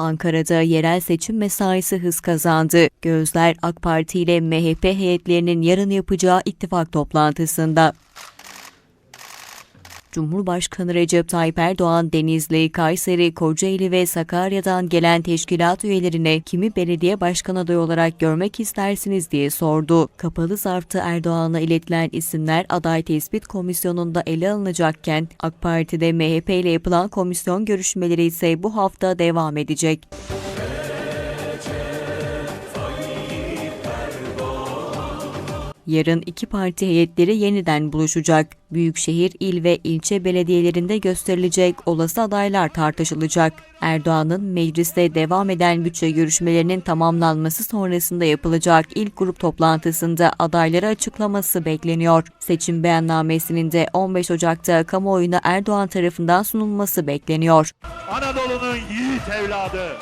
Ankara'da yerel seçim mesaisi hız kazandı. Gözler AK Parti ile MHP heyetlerinin yarın yapacağı ittifak toplantısında. Cumhurbaşkanı Recep Tayyip Erdoğan, Denizli, Kayseri, Kocaeli ve Sakarya'dan gelen teşkilat üyelerine kimi belediye başkan adayı olarak görmek istersiniz diye sordu. Kapalı zarfta Erdoğan'a iletilen isimler aday tespit komisyonunda ele alınacakken AK Parti'de MHP ile yapılan komisyon görüşmeleri ise bu hafta devam edecek. Yarın iki parti heyetleri yeniden buluşacak. Büyükşehir, il ve ilçe belediyelerinde gösterilecek olası adaylar tartışılacak. Erdoğan'ın mecliste devam eden bütçe görüşmelerinin tamamlanması sonrasında yapılacak ilk grup toplantısında adayları açıklaması bekleniyor. Seçim beyannamesinin de 15 Ocak'ta kamuoyuna Erdoğan tarafından sunulması bekleniyor. Anadolu'nun yiğit evladı